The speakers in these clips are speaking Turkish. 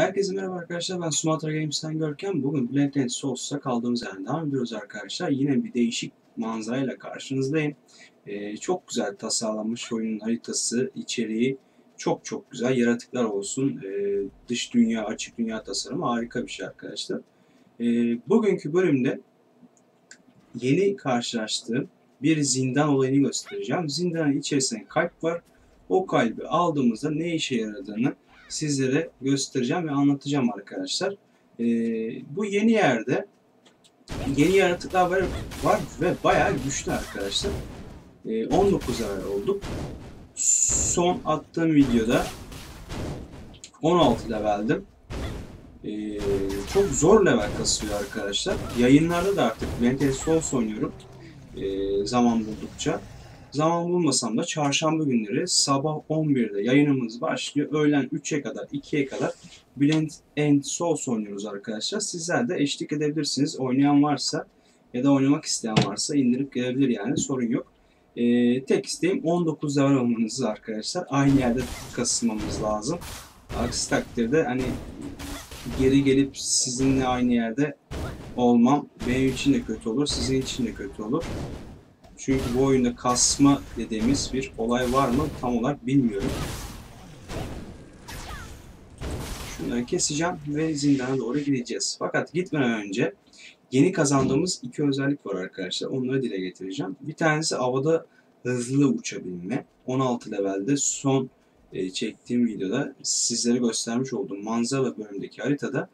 Herkese merhaba arkadaşlar. Ben Sumatra Games'ten Görkem. Bugün Blend and Souls'ta kaldığımız yerden devam ediyoruz arkadaşlar. Yine bir değişik manzarayla karşınızdayım. Ee, çok güzel tasarlanmış oyunun haritası, içeriği çok çok güzel. Yaratıklar olsun, ee, dış dünya, açık dünya tasarımı harika bir şey arkadaşlar. Ee, bugünkü bölümde yeni karşılaştığım bir zindan olayını göstereceğim. Zindanın içerisinde kalp var. O kalbi aldığımızda ne işe yaradığını sizlere göstereceğim ve anlatacağım arkadaşlar. Ee, bu yeni yerde yeni yaratıklar var, var ve bayağı güçlü arkadaşlar. Ee, 19 level olduk. Son attığım videoda 16 leveldim. Ee, çok zor level kasıyor arkadaşlar. Yayınlarda da artık Mental Souls oynuyorum. Ee, zaman buldukça. Zaman bulmasam da çarşamba günleri sabah 11'de yayınımız başlıyor. Öğlen 3'e kadar, 2'ye kadar Blend and Souls oynuyoruz arkadaşlar. Sizler de eşlik edebilirsiniz. Oynayan varsa ya da oynamak isteyen varsa indirip gelebilir yani sorun yok. Ee, tek isteğim 19 level olmanız arkadaşlar. Aynı yerde kasılmamız lazım. Aksi takdirde hani geri gelip sizinle aynı yerde olmam benim için de kötü olur, sizin için de kötü olur. Çünkü bu oyunda kasma dediğimiz bir olay var mı tam olarak bilmiyorum. Şunları keseceğim ve zindana doğru gideceğiz. Fakat gitmeden önce yeni kazandığımız iki özellik var arkadaşlar. Onları dile getireceğim. Bir tanesi havada hızlı uçabilme. 16 levelde son e, çektiğim videoda sizlere göstermiş olduğum manzara bölümündeki haritada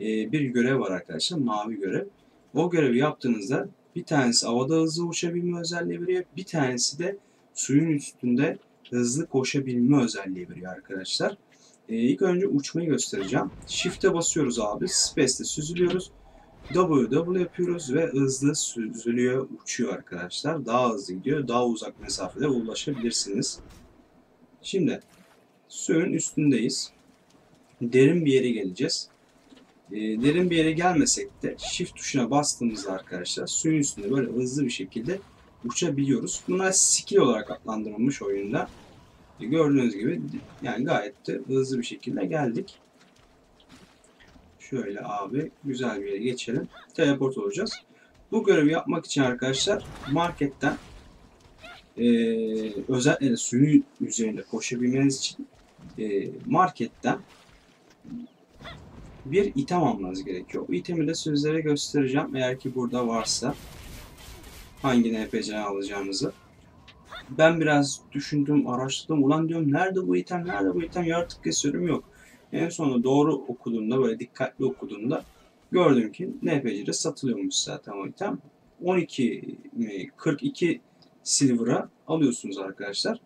e, bir görev var arkadaşlar. Mavi görev. O görevi yaptığınızda bir tanesi havada hızlı uçabilme özelliği veriyor. Bir tanesi de suyun üstünde hızlı koşabilme özelliği veriyor arkadaşlar. Ee, ilk önce uçmayı göstereceğim. Shift'e basıyoruz abi. Space'te süzülüyoruz. W W yapıyoruz ve hızlı süzülüyor, uçuyor arkadaşlar. Daha hızlı gidiyor. Daha uzak mesafede ulaşabilirsiniz. Şimdi suyun üstündeyiz. Derin bir yere geleceğiz. E, derin bir yere gelmesek de shift tuşuna bastığımızda arkadaşlar suyun üstünde böyle hızlı bir şekilde uçabiliyoruz. Bunlar skill olarak adlandırılmış oyunda. E, gördüğünüz gibi yani gayet de hızlı bir şekilde geldik. Şöyle abi güzel bir yere geçelim. Teleport olacağız. Bu görevi yapmak için arkadaşlar marketten e, özellikle suyun üzerinde koşabilmeniz için e, marketten bir item almanız gerekiyor. O itemi de sizlere göstereceğim eğer ki burada varsa hangi NPC alacağımızı. Ben biraz düşündüm, araştırdım. Ulan diyorum nerede bu item, nerede bu item? Yaratık kesiyorum yok. En sonunda doğru okuduğumda, böyle dikkatli okuduğumda gördüm ki NPC'de satılıyormuş zaten o item. 12 mi 42 silver'a alıyorsunuz arkadaşlar.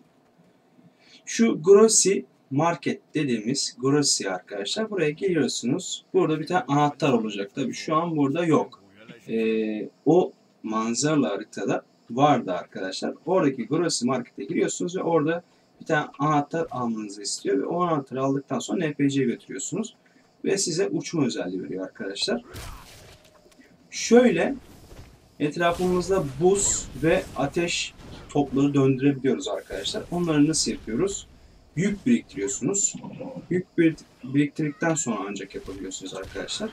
Şu Grossi market dediğimiz Grossi arkadaşlar. Buraya geliyorsunuz. Burada bir tane anahtar olacak. Tabii şu an burada yok. Ee, o manzaralı haritada vardı arkadaşlar. Oradaki Grossi markete giriyorsunuz ve orada bir tane anahtar almanızı istiyor ve o anahtarı aldıktan sonra NPC'ye götürüyorsunuz. Ve size uçma özelliği veriyor arkadaşlar. Şöyle etrafımızda buz ve ateş topları döndürebiliyoruz arkadaşlar. Onları nasıl yapıyoruz? Yük biriktiriyorsunuz. Yük biriktirdikten sonra ancak yapabiliyorsunuz arkadaşlar.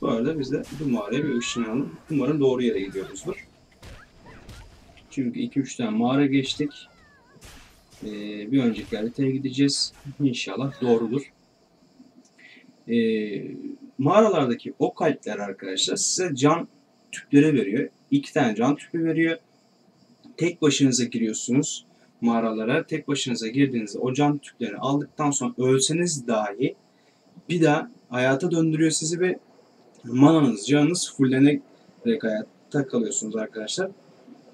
Bu arada biz de bu mağaraya bir ışınlanalım. Umarım doğru yere gidiyoruzdur. Çünkü 2-3 tane mağara geçtik. Ee, bir önceki haritaya gideceğiz. İnşallah doğrudur. Ee, mağaralardaki o kalpler arkadaşlar size can tüpleri veriyor. İki tane can tüpü veriyor. Tek başınıza giriyorsunuz mağaralara tek başınıza girdiğinizde o can tüplerini aldıktan sonra ölseniz dahi bir daha hayata döndürüyor sizi ve mananız, canınız fullenerek hayatta kalıyorsunuz arkadaşlar.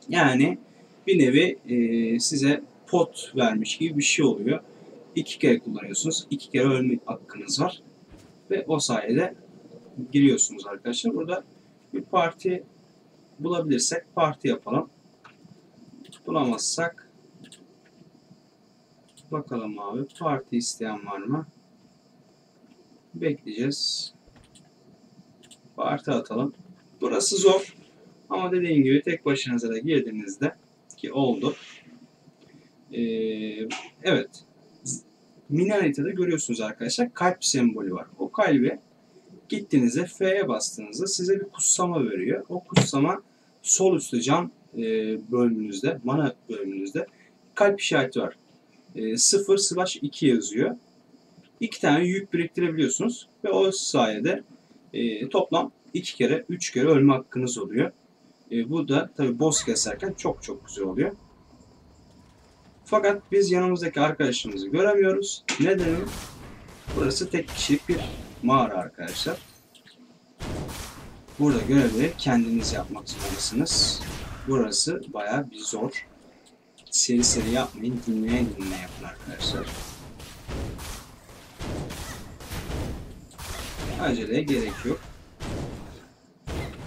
Yani bir nevi e, size pot vermiş gibi bir şey oluyor. İki kere kullanıyorsunuz. iki kere ölme hakkınız var. Ve o sayede giriyorsunuz arkadaşlar. Burada bir parti bulabilirsek parti yapalım. Bulamazsak Bakalım abi. Parti isteyen var mı? Bekleyeceğiz. Parti atalım. Burası zor. Ama dediğim gibi tek başınıza da girdiğinizde ki oldu. Ee, evet. Mini haritada görüyorsunuz arkadaşlar. Kalp sembolü var. O kalbi gittiğinizde F'ye bastığınızda size bir kutsama veriyor. O kutsama sol üstte can e, bölümünüzde, mana bölümünüzde kalp işareti var. E, 0 slash 2 yazıyor. İki tane yük biriktirebiliyorsunuz ve o sayede e, toplam iki kere, üç kere ölme hakkınız oluyor. E, bu da tabi boss keserken çok çok güzel oluyor. Fakat biz yanımızdaki arkadaşımızı göremiyoruz. Nedeni burası tek kişilik bir mağara arkadaşlar. Burada görevleri kendiniz yapmak zorundasınız. Burası bayağı bir zor. Seri seri yapmayın, dinleye dinleye yapın arkadaşlar. Aceleye gerek yok.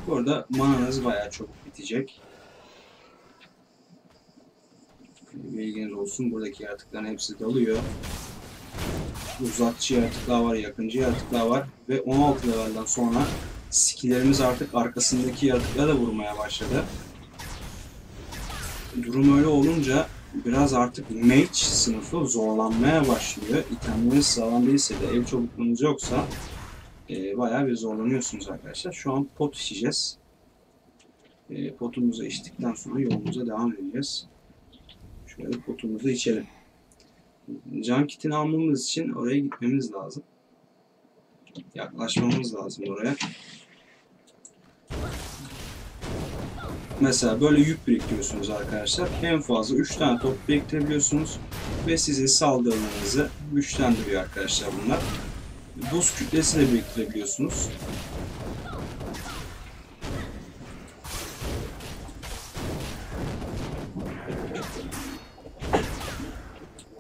Burada mananız bayağı çok bitecek. Bilginiz olsun. Buradaki yaratıkların hepsi dalıyor. Uzakçı yaratıklar var, yakıncı yaratıklar var. Ve 16 levelden sonra skillerimiz artık arkasındaki yaratıklara da vurmaya başladı. Durum öyle olunca biraz artık mage sınıfı zorlanmaya başlıyor. İtemleriniz sağlam değilse de ev çabukluğunuz yoksa e, bayağı bir zorlanıyorsunuz arkadaşlar. Şu an pot içeceğiz. E, potumuzu içtikten sonra yolumuza devam edeceğiz. Şöyle potumuzu içelim. Can kitini almamız için oraya gitmemiz lazım. Yaklaşmamız lazım oraya. Mesela böyle yük biriktiriyorsunuz arkadaşlar. En fazla 3 tane top biriktirebiliyorsunuz. Ve sizin saldırılarınızı güçlendiriyor arkadaşlar bunlar. Buz kütlesi de biriktirebiliyorsunuz.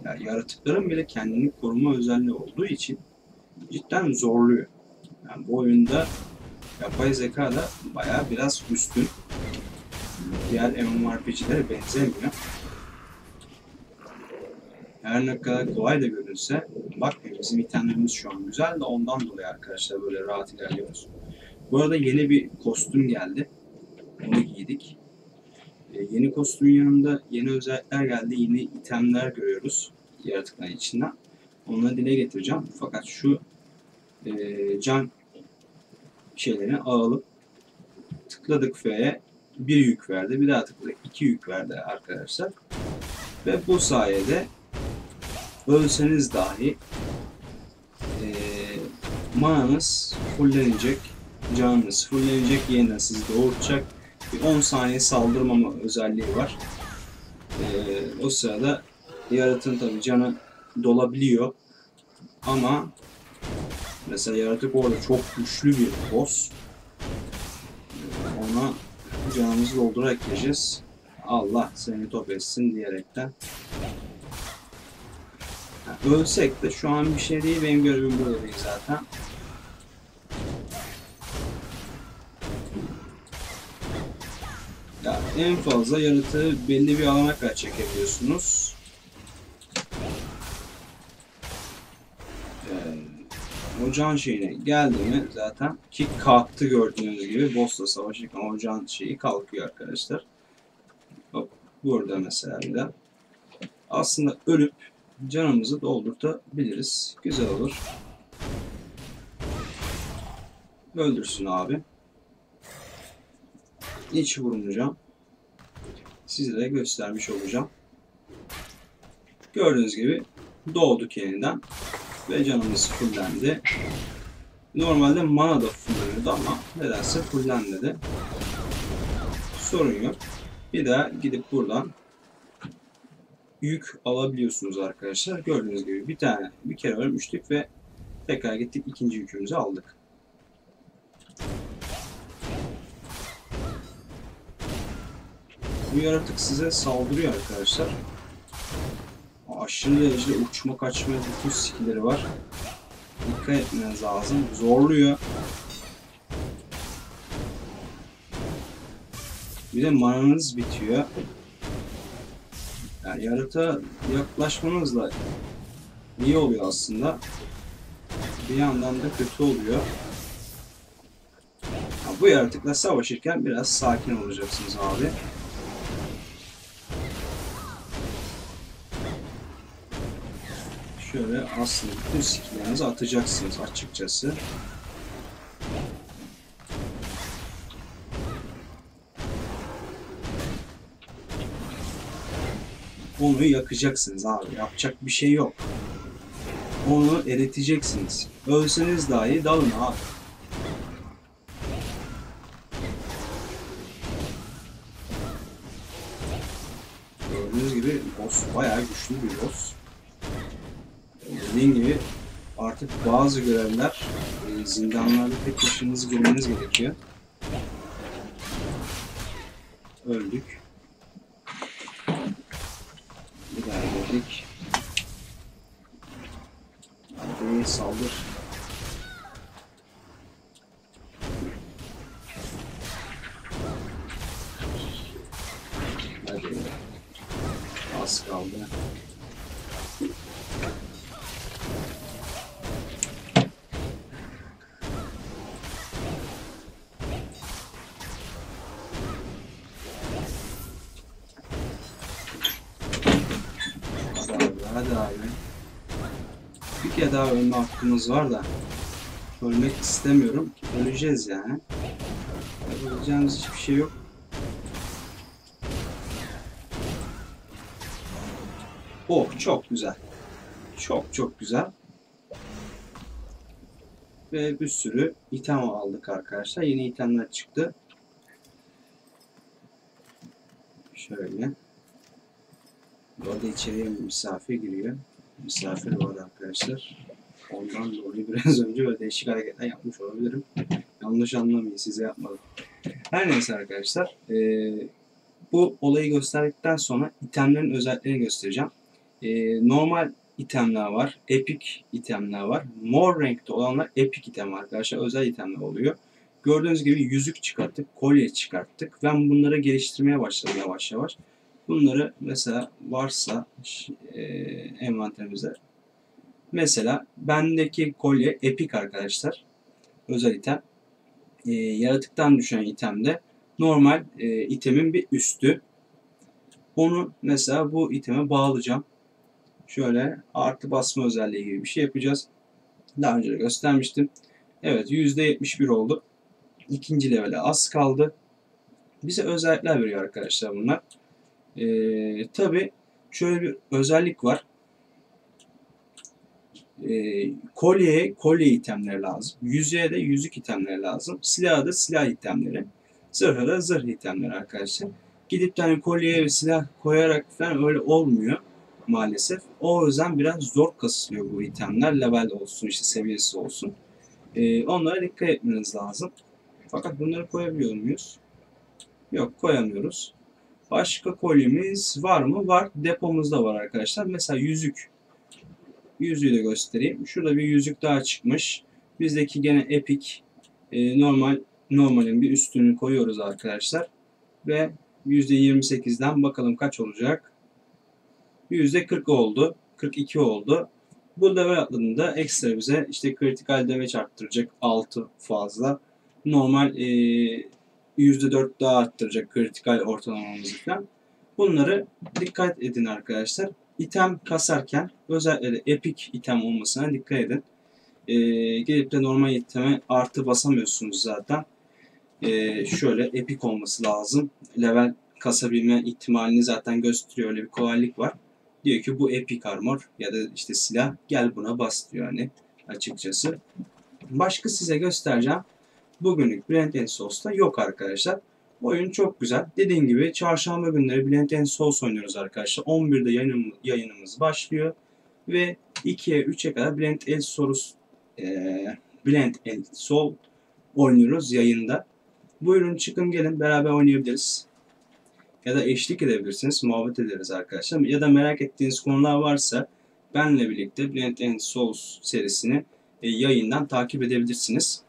Yani yaratıkların bile kendini koruma özelliği olduğu için cidden zorluyor. Yani bu oyunda yapay zeka da bayağı biraz üstün. Diğer MMORPG'lere benzemiyor. Her ne kadar kolay da görünse bakmayın bizim itemlerimiz şu an güzel de ondan dolayı arkadaşlar böyle rahat ilerliyoruz. Bu arada yeni bir kostüm geldi. Onu giydik. Ee, yeni kostümün yanında yeni özellikler geldi. Yeni itemler görüyoruz yaratıkların içinden. Onları dile getireceğim. Fakat şu e, can şeylerini alalım. Tıkladık F'ye bir yük verdi. Bir daha tıkladık iki yük verdi arkadaşlar. Ve bu sayede ölseniz dahi e, mananız fullenecek. Canınız fullenecek. Yeniden sizi doğurtacak. Bir 10 saniye saldırmama özelliği var. E, o sırada yaratığın tabi canı dolabiliyor. Ama mesela yaratık orada çok güçlü bir boss. Canımızı doldurarak gireceğiz. Allah seni top etsin diyerekten. Yani ölsek de şu an bir şey değil. Benim görevim burada değil zaten. Ya en fazla yaratığı belli bir alana kadar çekebiliyorsunuz. O can şeyine geldi mi zaten ki kalktı gördüğünüz gibi boss'la savaşırken o can şeyi kalkıyor arkadaşlar. Hop, burada mesela bir de. Aslında ölüp canımızı doldurtabiliriz. Güzel olur. Öldürsün abi. Hiç vurmayacağım. Sizlere göstermiş olacağım. Gördüğünüz gibi doğduk yeniden. Ve canımız fullendi. Normalde mana da fulleniyordu ama nedense fullenmedi. Sorun yok. Bir daha gidip buradan yük alabiliyorsunuz arkadaşlar. Gördüğünüz gibi bir tane bir kere ölmüştük ve tekrar gittik ikinci yükümüzü aldık. Bu yaratık size saldırıyor arkadaşlar. Aşırı derecede uçma kaçma bütün skillleri var. Dikkat etmeniz lazım. Zorluyor. Bir de mananız bitiyor. Yani yaratığa yaklaşmanızla iyi oluyor aslında. Bir yandan da kötü oluyor. Ya bu yaratıkla savaşırken biraz sakin olacaksınız abi. Şöyle aslında bütün atacaksınız açıkçası. Onu yakacaksınız abi. Yapacak bir şey yok. Onu eriteceksiniz. Ölseniz dahi dalın abi. Gördüğünüz gibi boss bayağı güçlü bir boss. Dediğim gibi artık bazı görevler e, zindanlarda tek başınızı görmeniz gerekiyor. Öldük. Bir daha geldik. Hadi saldır. Hadi abi. Bir kere daha ölme hakkımız var da ölmek istemiyorum. Öleceğiz yani. Öleceğimiz hiçbir şey yok. Oh çok güzel. Çok çok güzel. Ve bir sürü item aldık arkadaşlar. Yeni itemler çıktı. Şöyle. Bu arada içeriye misafir giriyor. Misafir var arkadaşlar. Ondan dolayı biraz önce böyle değişik hareketler yapmış olabilirim. Yanlış anlamayın size yapmadım. Her neyse arkadaşlar. eee, bu olayı gösterdikten sonra itemlerin özelliklerini göstereceğim. Eee, normal itemler var. Epic itemler var. Mor renkte olanlar epic item arkadaşlar. Özel itemler oluyor. Gördüğünüz gibi yüzük çıkarttık. Kolye çıkarttık. Ben bunları geliştirmeye başladım yavaş yavaş. Bunları mesela varsa e, envanterimizde mesela bendeki kolye epic arkadaşlar. Özel item. E, yaratıktan düşen itemde normal e, itemin bir üstü. Onu mesela bu iteme bağlayacağım. Şöyle artı basma özelliği gibi bir şey yapacağız. Daha önce de göstermiştim. Evet %71 oldu. İkinci levele az kaldı. Bize özellikler veriyor arkadaşlar bunlar. Ee, Tabi şöyle bir özellik var. Ee, kolyeye kolye itemleri lazım. Yüzüğe de yüzük itemleri lazım. Silaha da silah itemleri. Zırha da zırh itemleri arkadaşlar. Gidip de hani kolyeye silah koyarak falan öyle olmuyor maalesef. O yüzden biraz zor kasılıyor bu itemler. Level olsun işte seviyesi olsun. Ee, onlara dikkat etmeniz lazım. Fakat bunları koyabiliyor muyuz? Yok koyamıyoruz. Başka kolyemiz var mı? Var. Depomuzda var arkadaşlar. Mesela yüzük. Yüzüğü de göstereyim. Şurada bir yüzük daha çıkmış. Bizdeki gene Epic e, normal normalin bir üstünü koyuyoruz arkadaşlar. Ve %28'den bakalım kaç olacak. %40 oldu. 42 oldu. Bu level atladığında ekstra bize işte kritikal damage arttıracak 6 fazla. Normal e, %4 daha arttıracak kritikal ortalamamızı falan. Bunları dikkat edin arkadaşlar. İtem kasarken özellikle epic item olmasına dikkat edin. Ee, gelip de normal iteme artı basamıyorsunuz zaten. Ee, şöyle epic olması lazım. Level kasabilme ihtimalini zaten gösteriyor. Öyle bir kolaylık var. Diyor ki bu epic armor ya da işte silah gel buna bas diyor hani açıkçası. Başka size göstereceğim bugünlük Blend Souls'ta yok arkadaşlar. Oyun çok güzel. Dediğim gibi çarşamba günleri Blend Souls oynuyoruz arkadaşlar. 11'de yayınımız, yayınımız başlıyor. Ve 2'ye 3'e kadar Blend Souls e, Blend Soul oynuyoruz yayında. Buyurun çıkın gelin beraber oynayabiliriz. Ya da eşlik edebilirsiniz. Muhabbet ederiz arkadaşlar. Ya da merak ettiğiniz konular varsa benle birlikte Blend Souls serisini e, yayından takip edebilirsiniz.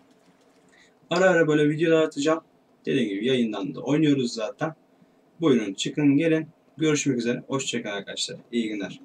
Ara ara böyle videolar atacağım. Dediğim gibi yayından da oynuyoruz zaten. Buyurun çıkın gelin. Görüşmek üzere. Hoşçakalın arkadaşlar. İyi günler.